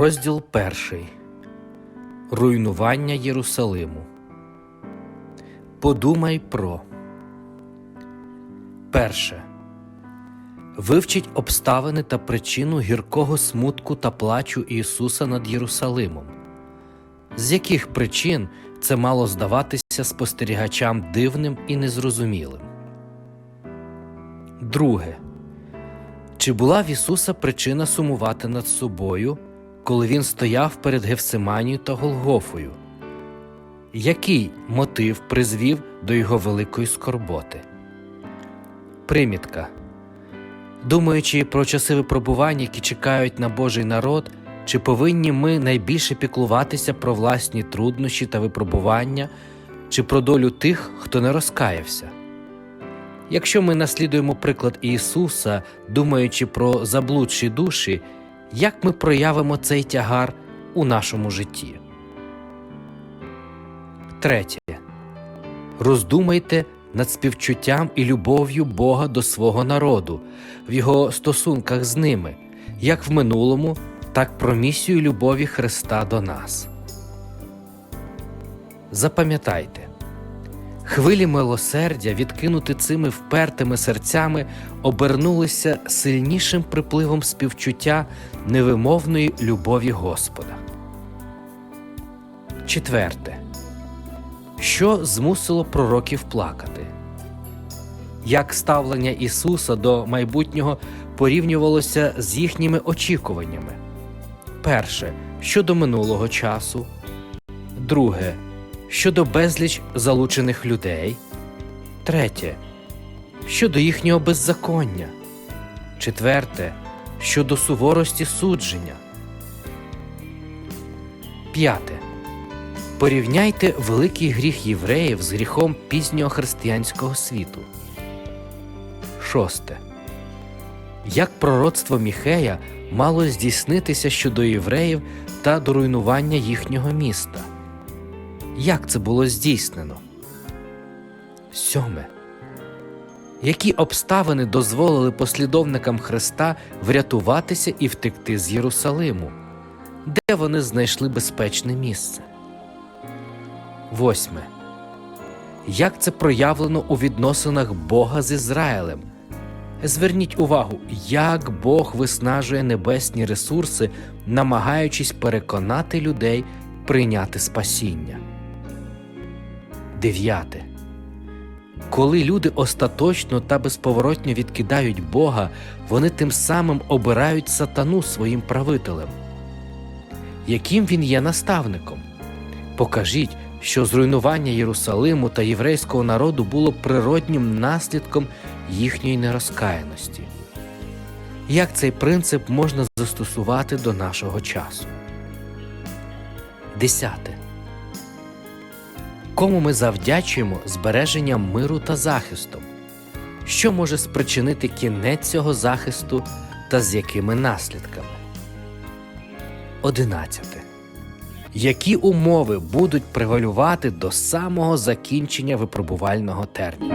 Розділ перший. Руйнування Єрусалиму. Подумай про перше. Вивчіть обставини та причину гіркого смутку та плачу Ісуса над Єрусалимом. З яких причин це мало здаватися спостерігачам дивним і незрозумілим? Друге. Чи була в Ісуса причина сумувати над собою, коли він стояв перед Гевсиманією та Голгофою? Який мотив призвів до його великої скорботи? Примітка. Думаючи про часи випробувань, які чекають на Божий народ, чи повинні ми найбільше піклуватися про власні труднощі та випробування, чи про долю тих, хто не розкаявся? Якщо ми наслідуємо приклад Ісуса, думаючи про заблудші душі, як ми проявимо цей тягар у нашому житті? Третє. Роздумайте над співчуттям і любов'ю Бога до свого народу, в його стосунках з ними, як в минулому, так про місію любові Христа до нас. Запам'ятайте. Хвилі милосердя, відкинути цими впертими серцями, обернулися сильнішим припливом співчуття невимовної любові Господа. Четверте. Що змусило пророків плакати? Як ставлення Ісуса до майбутнього порівнювалося з їхніми очікуваннями? Перше щодо минулого часу, друге щодо безліч залучених людей, третє щодо їхнього беззаконня, четверте щодо суворості судження. П'яте. Порівняйте великий гріх євреїв з гріхом пізнього християнського світу. Шосте. Як пророцтво Міхея мало здійснитися щодо євреїв та до руйнування їхнього міста? Як це було здійснено? Сьоме. Які обставини дозволили послідовникам Христа врятуватися і втекти з Єрусалиму? Де вони знайшли безпечне місце? Восьме. Як це проявлено у відносинах Бога з Ізраїлем? Зверніть увагу, як Бог виснажує небесні ресурси, намагаючись переконати людей прийняти спасіння. Дев'яте. Коли люди остаточно та безповоротньо відкидають Бога, вони тим самим обирають сатану своїм правителем. Яким він є наставником? Покажіть, що зруйнування Єрусалиму та єврейського народу було природнім наслідком їхньої нерозкаяності. Як цей принцип можна застосувати до нашого часу? Десяте. Кому ми завдячуємо збереженням миру та захисту, Що може спричинити кінець цього захисту та з якими наслідками? Одинадцяте. Які умови будуть превалювати до самого закінчення випробувального терміну?